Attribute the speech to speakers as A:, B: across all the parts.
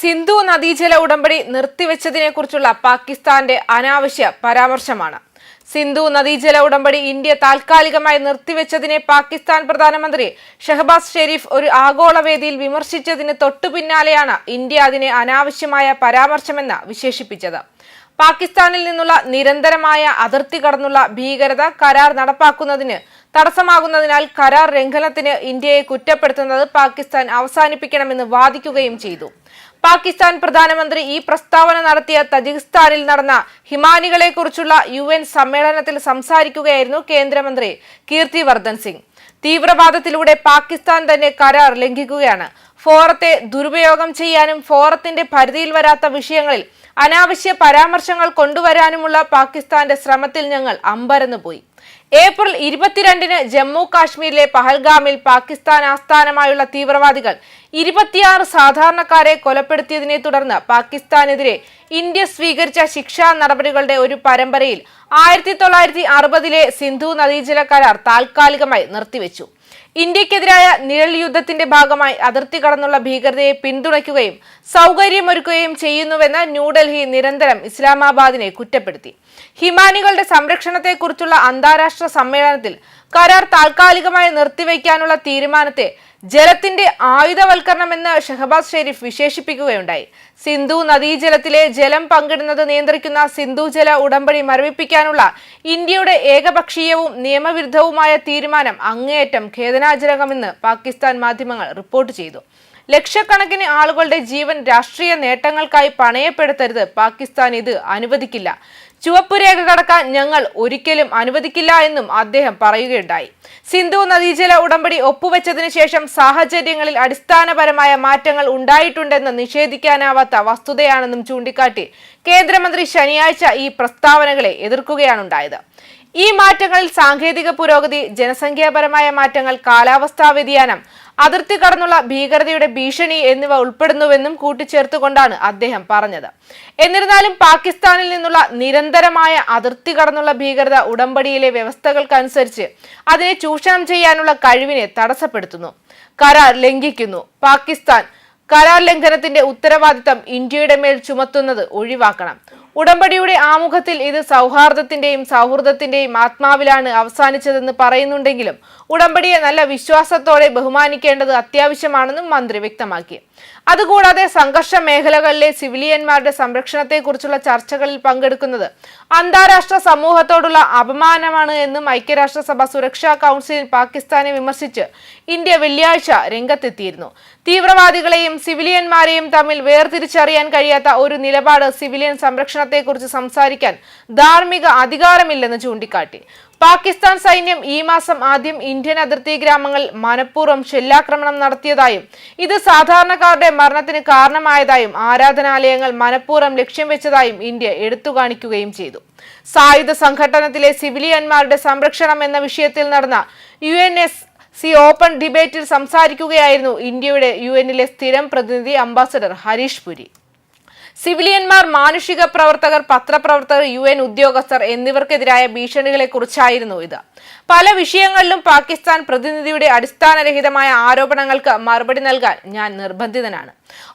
A: സിന്ധു നദീജല ഉടമ്പടി നിർത്തിവെച്ചതിനെക്കുറിച്ചുള്ള പാകിസ്ഥാന്റെ അനാവശ്യ പരാമർശമാണ്. സിന്ധു നദീജല ഉടമ്പടി ഇന്ത്യ താൽക്കാലികമായി നിർത്തിവെച്ചതിനെ പാകിസ്ഥാൻ പ്രധാനമന്ത്രി ഷഹബാസ് ഷെരീഫ് ഒരു ആഗോള വേദിയിൽ വിമർശിച്ചതിന് തൊട്ടു പിന്നാലെയാണ് ഇന്ത്യ അതിനെ അനാവശ്യമായ പരാമർശമെന്ന് വിശേഷിപ്പിച്ചത്. പാകിസ്ഥാനിൽ നിന്നുള്ള നിരന്തരമായ അതിർത്തി കടന്നുള്ള ഭീകരത കരാർ നടപ്പാക്കുന്നതിന് തടസ്സമാകുന്നതിനാൽ കരാർ ലംഘനത്തിന് ഇന്ത്യയെ കുറ്റപ്പെടുത്തുന്നത് പാകിസ്ഥാൻ അവസാനിപ്പിക്കണമെന്ന് വാദിക്കുകയും ചെയ്തു. പാകിസ്ഥാൻ പ്രധാനമന്ത്രി ഈ പ്രസ്താവന നടത്തിയ തജിക്കിസ്ഥാനിൽ നടന്ന ഹിമാനികളെ കുറിച്ചുള്ള യു എൻ സമ്മേളനത്തിൽ സംസാരിക്കുകയായിരുന്നു കേന്ദ്രമന്ത്രി കീർത്തിവർദ്ധൻ സിംഗ്. തീവ്രവാദത്തിലൂടെ പാകിസ്ഥാൻ തന്നെ കരാർ ലംഘിക്കുകയാണ്. ഫോറത്തെ ദുരുപയോഗം ചെയ്യാനും ഫോറത്തിന്റെ പരിധിയിൽ വരാത്ത വിഷയങ്ങളിൽ അനാവശ്യ പരാമർശങ്ങൾ കൊണ്ടുവരാനുമുള്ള പാകിസ്ഥാന്റെ ശ്രമത്തിൽ ഞങ്ങൾ അമ്പരന്നു പോയി ഏപ്രിൽ ഇരുപത്തിരണ്ടിന് ജമ്മു കാശ്മീരിലെ പഹൽഗാമിൽ പാകിസ്ഥാൻ ആസ്ഥാനമായുള്ള തീവ്രവാദികൾ ഇരുപത്തിയാറ് സാധാരണക്കാരെ കൊലപ്പെടുത്തിയതിനെ തുടർന്ന് പാകിസ്ഥാനെതിരെ ഇന്ത്യ സ്വീകരിച്ച ശിക്ഷാ നടപടികളുടെ ഒരു പരമ്പരയിൽ ആയിരത്തി തൊള്ളായിരത്തി അറുപതിലെ സിന്ധു നദീജല കരാർ താൽക്കാലികമായി നിർത്തിവെച്ചു. ഇന്ത്യക്കെതിരായ നിഴൽ യുദ്ധത്തിന്റെ ഭാഗമായി അതിർത്തി കടന്നുള്ള ഭീകരതയെ പിന്തുണയ്ക്കുകയും സൗകര്യമൊരുക്കുകയും ചെയ്യുന്നുവെന്ന് ന്യൂഡൽഹി നിരന്തരം ഇസ്ലാമാബാദിനെ കുറ്റപ്പെടുത്തി. ഹിമാനികളുടെ സംരക്ഷണത്തെക്കുറിച്ചുള്ള അന്താരാഷ്ട്ര സമ്മേളനത്തിൽ കരാർ താൽക്കാലികമായി നിർത്തിവെക്കാനുള്ള തീരുമാനത്തെ ജലത്തിന്റെ ആയുധവൽക്കരണമെന്ന് ഷഹബാസ് ഷെരീഫ് വിശേഷിപ്പിക്കുകയുണ്ടായി. സിന്ധു നദീജലത്തിലെ ജലം പങ്കിടുന്നത് നിയന്ത്രിക്കുന്ന സിന്ധു ജല ഉടമ്പടി മരവിപ്പിക്കാനുള്ള ഇന്ത്യയുടെ ഏകപക്ഷീയവും നിയമവിരുദ്ധവുമായ തീരുമാനം അങ്ങേയറ്റം ഖേദനാജനകമെന്ന് പാകിസ്ഥാൻ മാധ്യമങ്ങൾ റിപ്പോർട്ട് ചെയ്തു. ലക്ഷക്കണക്കിന് ആളുകളുടെ ജീവൻ രാഷ്ട്രീയ നേട്ടങ്ങൾക്കായി പണയപ്പെടുത്തരുത്. പാകിസ്ഥാൻ ഇത് അനുവദിക്കില്ല. ചുവപ്പ് രേഖ കടക്കാൻ ഞങ്ങൾ ഒരിക്കലും അനുവദിക്കില്ല എന്നും അദ്ദേഹം പറയുകയുണ്ടായി. സിന്ധു നദീജല ഉടമ്പടി ഒപ്പുവെച്ചതിനു ശേഷം സാഹചര്യങ്ങളിൽ അടിസ്ഥാനപരമായ മാറ്റങ്ങൾ ഉണ്ടായിട്ടുണ്ടെന്ന് നിഷേധിക്കാനാവാത്ത വസ്തുതയാണെന്നും ചൂണ്ടിക്കാട്ടി കേന്ദ്രമന്ത്രി ശനിയാഴ്ച ഈ പ്രസ്താവനകളെ എതിർക്കുകയാണുണ്ടായത് ഈ മാറ്റങ്ങളിൽ സാങ്കേതിക പുരോഗതി ജനസംഖ്യാപരമായ മാറ്റങ്ങൾ കാലാവസ്ഥാ വ്യതിയാനം അതിർത്തി കടന്നുള്ള ഭീകരതയുടെ ഭീഷണി എന്നിവ ഉൾപ്പെടുന്നുവെന്നും കൂട്ടിച്ചേർത്തുകൊണ്ടാണ് അദ്ദേഹം പറഞ്ഞത്. എന്നിരുന്നാലും പാകിസ്ഥാനിൽ നിന്നുള്ള നിരന്തരമായ അതിർത്തി കടന്നുള്ള ഭീകരത ഉടമ്പടിയിലെ വ്യവസ്ഥകൾക്കനുസരിച്ച് അതിനെ ചൂഷണം ചെയ്യാനുള്ള കഴിവിനെ തടസ്സപ്പെടുത്തുന്നു. കരാർ ലംഘിക്കുന്നു. പാകിസ്ഥാൻ കരാർ ലംഘനത്തിന്റെ ഉത്തരവാദിത്തം ഇന്ത്യയുടെ മേൽ ചുമത്തുന്നത് ഒഴിവാക്കണം. ഉടമ്പടിയുടെ ആമുഖത്തിൽ ഇത് സൗഹാർദ്ദത്തിന്റെയും സൗഹൃദത്തിന്റെയും ആത്മാവിലാണ് അവസാനിച്ചതെന്ന് പറയുന്നുണ്ടെങ്കിലും ഉടമ്പടിയെ നല്ല വിശ്വാസത്തോടെ ബഹുമാനിക്കേണ്ടത് അത്യാവശ്യമാണെന്നും മന്ത്രി വ്യക്തമാക്കി. അതുകൂടാതെ സംഘർഷ മേഖലകളിലെ സിവിലിയന്മാരുടെ സംരക്ഷണത്തെക്കുറിച്ചുള്ള ചർച്ചകളിൽ പങ്കെടുക്കുന്നത് അന്താരാഷ്ട്ര സമൂഹത്തോടുള്ള അപമാനമാണ് എന്നും ഐക്യരാഷ്ട്രസഭ സുരക്ഷാ കൗൺസിലിൽ പാകിസ്ഥാനെ വിമർശിച്ച് ഇന്ത്യ വെള്ളിയാഴ്ച രംഗത്തെത്തിയിരുന്നു. തീവ്രവാദികളെയും സിവിലിയന്മാരെയും തമ്മിൽ വേർതിരിച്ചറിയാൻ കഴിയാത്ത ഒരു നിലപാട് സിവിലിയൻ സംരക്ഷണത്തെക്കുറിച്ച് സംസാരിക്കാൻ ധാർമ്മിക അധികാരമില്ലെന്ന് ചൂണ്ടിക്കാട്ടി. പാകിസ്ഥാൻ സൈന്യം ഈ മാസം ആദ്യം ഇന്ത്യൻ അതിർത്തി ഗ്രാമങ്ങൾ മനഃപൂർവം ഷെല്ലാക്രമണം നടത്തിയതായും ഇത് സാധാരണക്കാരുടെ മരണത്തിന് കാരണമായതായും ആരാധനാലയങ്ങൾ മനഃപൂർവം ലക്ഷ്യം വെച്ചതായും ഇന്ത്യ എടുത്തുകാണിക്കുകയും ചെയ്തു. സായുധ സംഘടനത്തിലെ സിവിലിയന്മാരുടെ സംരക്ഷണം എന്ന വിഷയത്തിൽ നടന്ന U N S C open ഡിബേറ്റിൽ സംസാരിക്കുകയായിരുന്നു ഇന്ത്യയുടെ യു എന്നിലെ സ്ഥിരം പ്രതിനിധി അംബാസഡർ ഹരീഷ് പുരി. സിവിലിയന്മാർ മാനുഷിക പ്രവർത്തകർ പത്രപ്രവർത്തകർ യു എൻ ഉദ്യോഗസ്ഥർ എന്നിവർക്കെതിരായ ഭീഷണികളെ കുറിച്ചായിരുന്നു ഇത്. പല വിഷയങ്ങളിലും പാകിസ്ഥാൻ പ്രതിനിധിയുടെ അടിസ്ഥാനരഹിതമായ ആരോപണങ്ങൾക്ക് മറുപടി നൽകാൻ ഞാൻ നിർബന്ധിതനാണ്.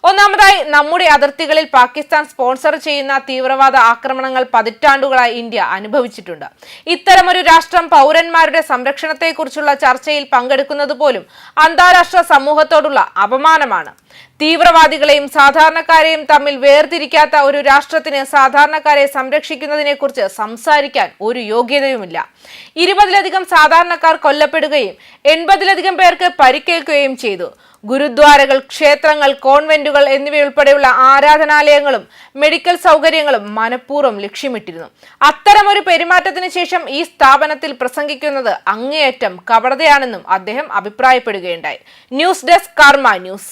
A: ഒന്നാമതായി നമ്മുടെ അതിർത്തികളിൽ പാകിസ്ഥാൻ സ്പോൺസർ ചെയ്യുന്ന തീവ്രവാദ ആക്രമണങ്ങൾ പതിറ്റാണ്ടുകളായി ഇന്ത്യ അനുഭവിച്ചിട്ടുണ്ട്. ഇത്തരമൊരു രാഷ്ട്രം പൗരന്മാരുടെ സംരക്ഷണത്തെക്കുറിച്ചുള്ള ചർച്ചയിൽ പങ്കെടുക്കുന്നത് പോലും അന്താരാഷ്ട്ര സമൂഹത്തോടുള്ള അപമാനമാണ്. തീവ്രവാദികളെയും സാധാരണക്കാരെയും തമ്മിൽ വേർതിരിക്കാത്ത ഒരു രാഷ്ട്രത്തിന് സാധാരണക്കാരെ സംരക്ഷിക്കുന്നതിനെക്കുറിച്ച് സംസാരിക്കാൻ ഒരു യോഗ്യതയുമില്ല. ഇരുപതിലധികം സാധാരണക്കാർ കൊല്ലപ്പെടുകയും എൺപതിലധികം പേർക്ക് പരിക്കേൽക്കുകയും ചെയ്തു. ഗുരുദ്വാരകൾ ക്ഷേത്രങ്ങൾ കോൺവെന്റുകൾ എന്നിവയുൾപ്പെടെയുള്ള ആരാധനാലയങ്ങളും മെഡിക്കൽ സൗകര്യങ്ങളും മനഃപൂർവം ലക്ഷ്യമിട്ടിരുന്നു. അത്തരമൊരു പെരുമാറ്റത്തിന് ശേഷം ഈ സ്ഥാപനത്തിൽ പ്രസംഗിക്കുന്നത് അങ്ങേയറ്റം കപടതയാണെന്നും അദ്ദേഹം അഭിപ്രായപ്പെടുകയുണ്ടായി. News desk Karma news.